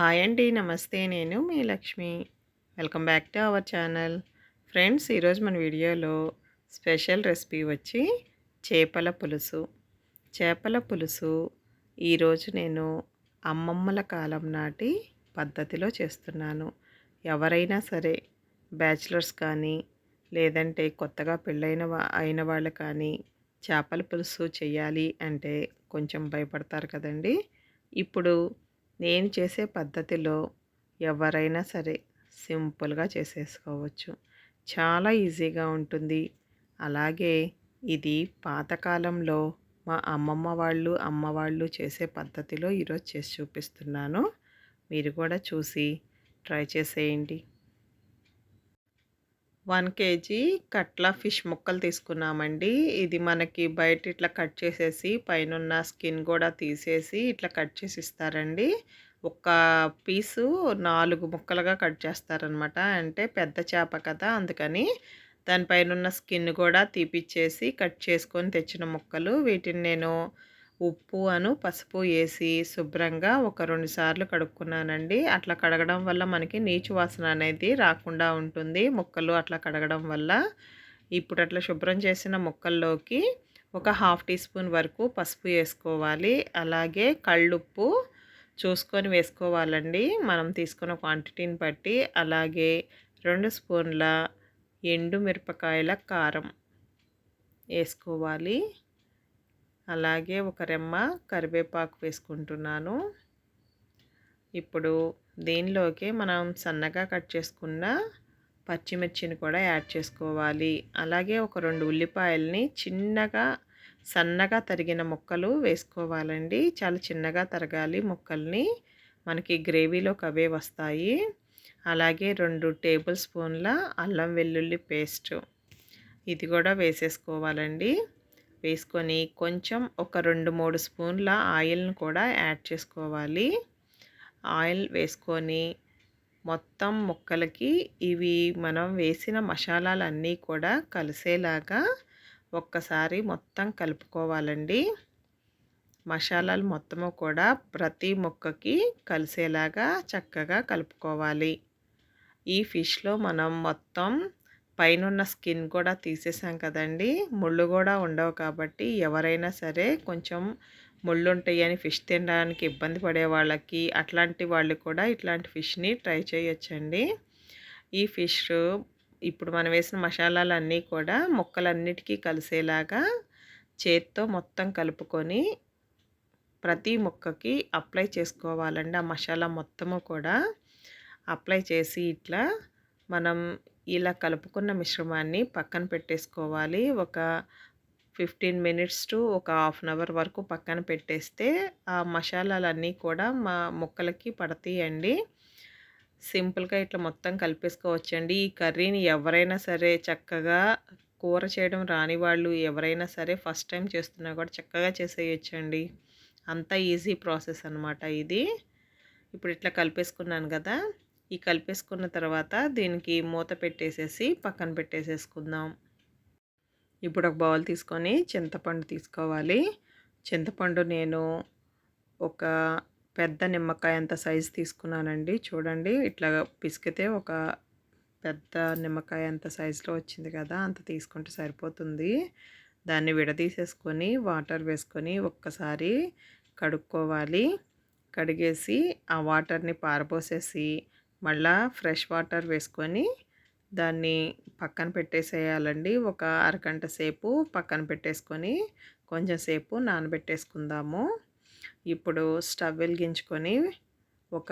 Hi అండి. నమస్తే. నేను మీ Lakshmi. Welcome back to our channel. Friends ఈరోజు మన వీడియోలో స్పెషల్ రెసిపీ వచ్చి చేపల పులుసు. చేపల పులుసు ఈరోజు నేను అమ్మమ్మల కాలం నాటి పద్ధతిలో చేస్తున్నాను. ఎవరైనా సరే బ్యాచిలర్స్ కానీ లేదంటే కొత్తగా పెళ్ళైన అయిన వాళ్ళు కానీ చేపల పులుసు చేయాలి అంటే కొంచెం భయపడతారు కదండి. ఇప్పుడు నేను చేసే పద్ధతిలో ఎవరైనా సరే సింపుల్గా చేసేసుకోవచ్చు. చాలా ఈజీగా ఉంటుంది. అలాగే ఇది పాతకాలంలో మా అమ్మమ్మ వాళ్ళు అమ్మ వాళ్ళు చేసే పద్ధతిలో ఈరోజు చేసి చూపిస్తున్నాను. మీరు కూడా చూసి ట్రై చేసేయండి. వన్ కేజీ కట్ల ఫిష్ ముక్కలు తీసుకున్నామండి. ఇది మనకి బయట ఇట్లా కట్ చేసేసి పైన స్కిన్ కూడా తీసేసి ఇట్లా కట్ చేసి ఇస్తారండి. ఒక పీసు నాలుగు ముక్కలుగా కట్ చేస్తారనమాట. అంటే పెద్ద చేప కదా అందుకని దానిపైన ఉన్న స్కిన్ కూడా తీపిచ్చేసి కట్ చేసుకొని తెచ్చిన ముక్కలు. వీటిని నేను ఉప్పు అను పసుపు వేసి శుభ్రంగా ఒక రెండు సార్లు కడుక్కున్నానండి. అట్లా కడగడం వల్ల మనకి నీచు వాసన అనేది రాకుండా ఉంటుంది. ముక్కలు అట్లా కడగడం వల్ల ఇప్పుడు అట్లా శుభ్రం చేసిన ముక్కల్లోకి ఒక హాఫ్ టీ స్పూన్ వరకు పసుపు వేసుకోవాలి. అలాగే కళ్ళుప్పు చూసుకొని వేసుకోవాలండి. మనం తీసుకున్న క్వాంటిటీని బట్టి. అలాగే రెండు స్పూన్ల ఎండు మిరపకాయల కారం వేసుకోవాలి. అలాగే ఒక రెమ్మ కరివేపాకు వేసుకుంటున్నాను. ఇప్పుడు దీనిలోకి మనం సన్నగా కట్ చేసుకున్న పచ్చిమిర్చిని కూడా యాడ్ చేసుకోవాలి. అలాగే ఒక రెండు ఉల్లిపాయల్ని చిన్నగా సన్నగా తరిగిన ముక్కలు వేసుకోవాలండి. చాలా చిన్నగా తరగాలి ముక్కల్ని. మనకి గ్రేవీలోకి అవే వస్తాయి. అలాగే రెండు టేబుల్ స్పూన్ల అల్లం వెల్లుల్లి పేస్ట్ ఇది కూడా వేసేసుకోవాలండి. వేసుకొని కొంచెం ఒక రెండు మూడు స్పూన్ల ఆయిల్ని కూడా యాడ్ చేసుకోవాలి. ఆయిల్ వేసుకొని మొత్తం ముక్కలకి ఇవి మనం వేసిన మసాలాలన్నీ కూడా కలిసేలాగా ఒక్కసారి మొత్తం కలుపుకోవాలండి. మసాలాలు మొత్తము కూడా ప్రతి ముక్కకి కలిసేలాగా చక్కగా కలుపుకోవాలి. ఈ ఫిష్లో మనం మొత్తం పైన స్కిన్ కూడా తీసేసాం కదండి. ముళ్ళు కూడా ఉండవు కాబట్టి ఎవరైనా సరే కొంచెం ముళ్ళు ఉంటాయి అని ఫిష్ తినడానికి ఇబ్బంది పడే వాళ్ళకి అట్లాంటి వాళ్ళు కూడా ఇట్లాంటి ఫిష్ని ట్రై చేయొచ్చండి. ఈ ఫిష్ ఇప్పుడు మనం వేసిన మసాలాలన్నీ కూడా ముక్కలన్నిటికీ కలిసేలాగా చేత్తో మొత్తం కలుపుకొని ప్రతి ముక్కకి అప్లై చేసుకోవాలండి. ఆ మసాలా మొత్తము కూడా అప్లై చేసి ఇట్లా మనం ఇలా కలుపుకున్న మిశ్రమాన్ని పక్కన పెట్టేసుకోవాలి. ఒక ఫిఫ్టీన్ మినిట్స్ టు ఒక హాఫ్ అన్ అవర్ వరకు పక్కన పెట్టేస్తే ఆ మసాలాలన్నీ కూడా మా ముక్కలకి పడతాయండి. సింపుల్గా ఇట్లా మొత్తం కలిపేసుకోవచ్చండి. ఈ కర్రీని ఎవరైనా సరే చక్కగా కూర చేయడం రాని వాళ్ళు ఎవరైనా సరే ఫస్ట్ టైం చేస్తున్నా కూడా చక్కగా చేసేయచ్చండి. అంత ఈజీ ప్రాసెస్ అనమాట ఇది. ఇప్పుడు ఇట్లా కలిపేసుకున్నాను కదా. ఈ కలిపేసుకున్న తర్వాత దీనికి మూత పెట్టేసేసి పక్కన పెట్టేసేసుకుందాం. ఇప్పుడు ఒక బౌల్ తీసుకొని చింతపండు తీసుకోవాలి. చింతపండు నేను ఒక పెద్ద నిమ్మకాయ అంత సైజు తీసుకున్నానండి. చూడండి ఇట్లా పిసికితే ఒక పెద్ద నిమ్మకాయ అంత సైజులో వచ్చింది కదా అంత తీసుకుంటే సరిపోతుంది. దాన్ని విడదీసేసుకొని వాటర్ వేసుకొని ఒక్కసారి కడుక్కోవాలి. కడిగేసి ఆ వాటర్ని పారబోసేసి మళ్ళా ఫ్రెష్ వాటర్ వేసుకొని దాన్ని పక్కన పెట్టేసేయాలండి. ఒక అరగంట సేపు పక్కన పెట్టేసుకొని కొంచెం సేపు నానబెట్టేసుకుందాము. ఇప్పుడు స్టవ్ వెలిగించుకొని ఒక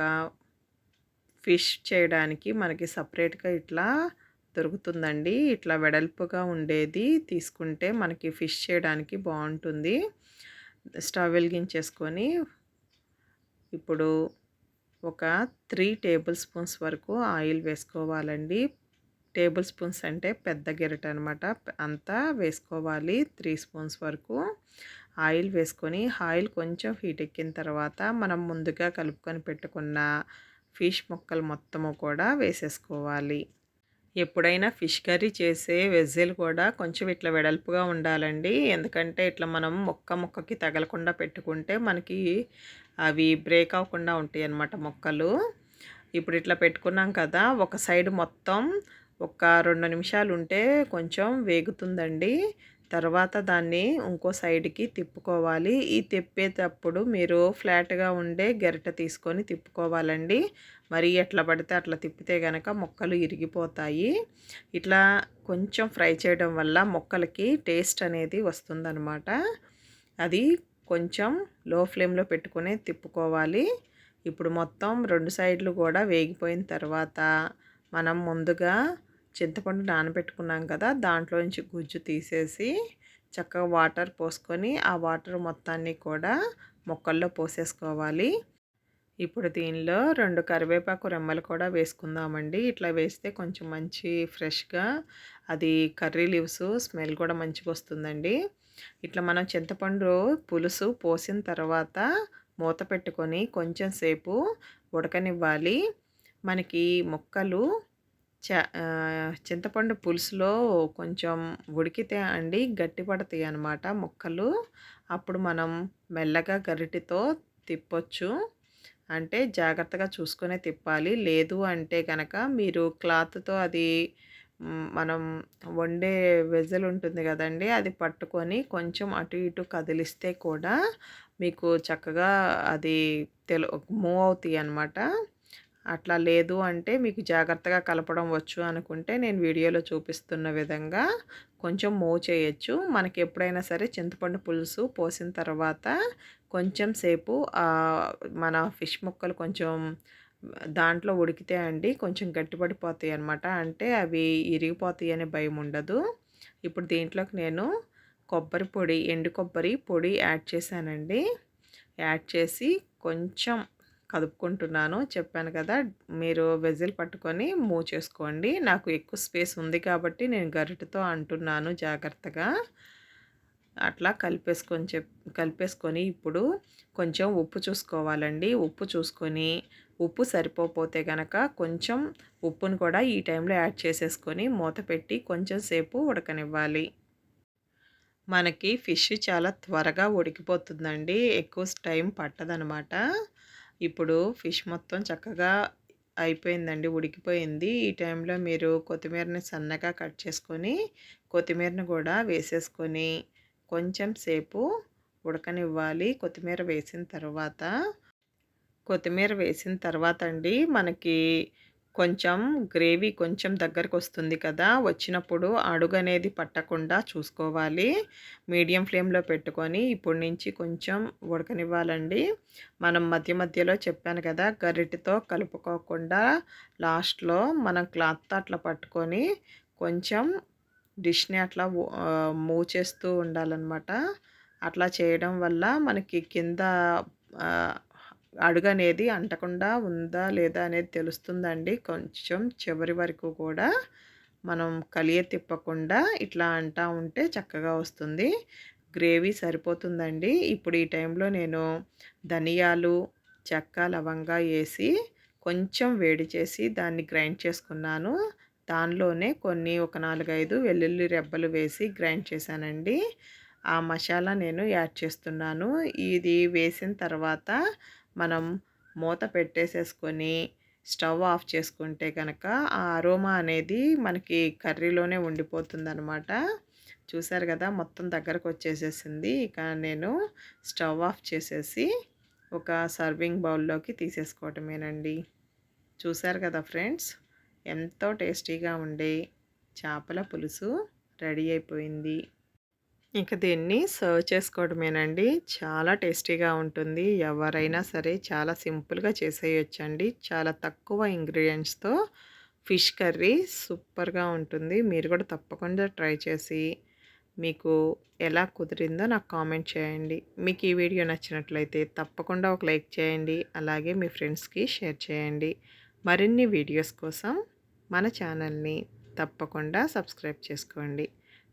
ఫిష్ చేయడానికి మనకి సపరేట్గా ఇట్లా దొరుకుతుందండి. ఇట్లా వెడల్పుగా ఉండేది తీసుకుంటే మనకి ఫిష్ చేయడానికి బాగుంటుంది. స్టవ్ వెలిగించేసుకొని ఇప్పుడు ఒక త్రీ టేబుల్ స్పూన్స్ వరకు ఆయిల్ వేసుకోవాలండి. టేబుల్ స్పూన్స్ అంటే పెద్ద గెరట అనమాట అంతా వేసుకోవాలి. త్రీ స్పూన్స్ వరకు ఆయిల్ వేసుకొని ఆయిల్ కొంచెం హీట్ ఎక్కిన తర్వాత మనం ముందుగా కలుపుకొని పెట్టుకున్న ఫిష్ ముక్కలు మొత్తము కూడా వేసేసుకోవాలి. ఎప్పుడైనా ఫిష్ కర్రీ చేసే వెజ్జీలు కూడా కొంచెం ఇట్లా వెడల్పుగా ఉండాలండి. ఎందుకంటే ఇట్లా మనం మొక్క మొక్కకి తగలకుండా పెట్టుకుంటే మనకి అవి బ్రేక్ అవ్వకుండా ఉంటాయి అన్నమాట మొక్కలు. ఇప్పుడు ఇట్లా పెట్టుకున్నాం కదా ఒక సైడ్ మొత్తం ఒక రెండు నిమిషాలు ఉంటే కొంచెం వేగుతుందండి. తర్వాత దాన్ని ఇంకో సైడ్కి తిప్పుకోవాలి. ఈ తిప్పేటప్పుడు మీరు ఫ్లాట్గా ఉండే గరిటె తీసుకొని తిప్పుకోవాలండి. మరి ఎట్లా పడితే అట్లా తిప్పితే కనుక మొక్కలు ఇరిగిపోతాయి. ఇట్లా కొంచెం ఫ్రై చేయడం వల్ల మొక్కలకి టేస్ట్ అనేది వస్తుందన్నమాట. అది కొంచెం లో ఫ్లేమ్లో పెట్టుకునే తిప్పుకోవాలి. ఇప్పుడు మొత్తం రెండు సైడ్లు కూడా వేగిపోయిన తర్వాత మనం ముందుగా చింతపండు నానబెట్టుకున్నాం కదా దాంట్లో నుంచి గుజ్జు తీసేసి చక్కగా వాటర్ పోసుకొని ఆ వాటర్ మొత్తాన్ని కూడా మొక్కల్లో పోసేసుకోవాలి. ఇప్పుడు దీనిలో రెండు కరివేపాకు రెమ్మలు కూడా వేసుకుందామండి. ఇట్లా వేస్తే కొంచెం మంచి ఫ్రెష్గా అది కర్రీ లీవ్స్ స్మెల్ కూడా మంచిగా వస్తుందండి. ఇట్లా మనం చింతపండు పులుసు పోసిన తర్వాత మూత పెట్టుకొని కొంచెం సేపు ఉడకనివ్వాలి. మనకి మొక్కలు చింతపండు పులుసులో కొంచెం ఉడికితే అండి గట్టి పడతాయి అన్నమాట ముక్కలు. అప్పుడు మనం మెల్లగా గరిటితో తిప్పొచ్చు. అంటే జాగ్రత్తగా చూసుకునే తిప్పాలి. లేదు అంటే కనుక మీరు క్లాత్తో అది మనం వండే వెజల్ ఉంటుంది కదండి అది పట్టుకొని కొంచెం అటు ఇటు కదిలిస్తే కూడా మీకు చక్కగా అది తెలు మూవ్ అవుతాయి అన్నమాట అట్లా లేదు అంటే మీకు జాగ్రత్తగా కలపడం వచ్చు అనుకుంటే నేను వీడియోలో చూపిస్తున్న విధంగా కొంచెం మూవ్ చేయొచ్చు. మనకి ఎప్పుడైనా సరే చింతపండు పులుసు పోసిన తర్వాత కొంచెం సేపు మన ఫిష్ ముక్కలు కొంచెం దాంట్లో ఉడికితే అండి కొంచెం గట్టిపడిపోతాయి అనమాట అంటే అవి ఇరిగిపోతాయి అనే భయం ఉండదు. ఇప్పుడు దీంట్లోకి నేను కొబ్బరి పొడి ఎండు కొబ్బరి పొడి యాడ్ చేశానండి. యాడ్ చేసి కొంచెం కదుపుకుంటున్నాను. చెప్పాను కదా మీరు వెజిల్ పట్టుకొని మూవ్ చేసుకోండి. నాకు ఎక్కువ స్పేస్ ఉంది కాబట్టి నేను గరిటతో అంటున్నాను జాగ్రత్తగా. అట్లా కలిపేసుకొని చెప్ కలిపేసుకొని ఇప్పుడు కొంచెం ఉప్పు చూసుకోవాలండి. ఉప్పు చూసుకొని ఉప్పు సరిపోతే కనుక కొంచెం ఉప్పును కూడా ఈ టైంలో యాడ్ చేసేసుకొని మూత పెట్టి కొంచెం సేపు ఉడకనివ్వాలి. మనకి ఫిష్ చాలా త్వరగా ఉడికిపోతుందండి. ఎక్కువ టైం పట్టదనమాట. ఇప్పుడు ఫిష్ మొత్తం చక్కగా అయిపోయిందండి ఉడికిపోయింది. ఈ టైంలో మీరు కొత్తిమీరని సన్నగా కట్ చేసుకొని కొత్తిమీరని కూడా వేసేసుకొని కొంచెం సేపు ఉడకనివ్వాలి. కొత్తిమీర వేసిన తర్వాత కొత్తిమీర వేసిన తర్వాత అండి మనకి కొంచెం గ్రేవీ కొంచెం దగ్గరకు వస్తుంది కదా వచ్చినప్పుడు అడుగు అనేది పట్టకుండా చూసుకోవాలి. మీడియం ఫ్లేమ్లో పెట్టుకొని ఇప్పుడు నుంచి కొంచెం ఉడకనివ్వాలండి. మనం మధ్య మధ్యలో చెప్పాను కదా గరిటెతో కలుపుకోకుండా లాస్ట్లో మనం క్లాత్ అట్లా పట్టుకొని కొంచెం డిష్ని అట్లా మూవ్ చేస్తూ ఉండాలన్నమాట. అట్లా చేయడం వల్ల మనకి కింద అడుగు అనేది అంటకుండా ఉందా లేదా అనేది తెలుస్తుందండి. కొంచెం చివరి వరకు కూడా మనం కలియ తిప్పకుండా ఇట్లా అంటా ఉంటే చక్కగా వస్తుంది. గ్రేవీ సరిపోతుందండి. ఇప్పుడు ఈ టైంలో నేను ధనియాలు చెక్క లవంగా వేసి కొంచెం వేడి చేసి దాన్ని గ్రైండ్ చేసుకున్నాను. దానిలోనే కొన్ని ఒక నాలుగైదు వెల్లుల్లి రెబ్బలు వేసి గ్రైండ్ చేశానండి. ఆ మసాలా నేను యాడ్ చేస్తున్నాను. ఇది వేసిన తర్వాత మనం మూత పెట్టేసేసుకొని స్టవ్ ఆఫ్ చేసుకుంటే కనుక ఆ అరోమా అనేది మనకి కర్రీలోనే ఉండిపోతుంది అనమాట చూసారు కదా మొత్తం దగ్గరకు వచ్చేసేసింది. ఇక నేను స్టవ్ ఆఫ్ చేసేసి ఒక సర్వింగ్ బౌల్లోకి తీసేసుకోవటమేనండి. చూసారు కదా ఫ్రెండ్స్ ఎంతో టేస్టీగా ఉండే చేపల పులుసు రెడీ అయిపోయింది. ఇక దీన్ని సర్వ్ చేసుకోవడమేనండి. చాలా టేస్టీగా ఉంటుంది. ఎవరైనా సరే చాలా సింపుల్గా చేసేయచ్చండి. చాలా తక్కువ ఇంగ్రీడియంట్స్తో ఫిష్ కర్రీ సూపర్గా ఉంటుంది. మీరు కూడా తప్పకుండా ట్రై చేసి మీకు ఎలా కుదిరిందో నాకు కామెంట్ చేయండి. మీకు ఈ వీడియో నచ్చినట్లయితే తప్పకుండా ఒక లైక్ చేయండి. అలాగే మీ ఫ్రెండ్స్కి షేర్ చేయండి. మరిన్ని వీడియోస్ కోసం మన ఛానల్ని తప్పకుండా సబ్స్క్రైబ్ చేసుకోండి.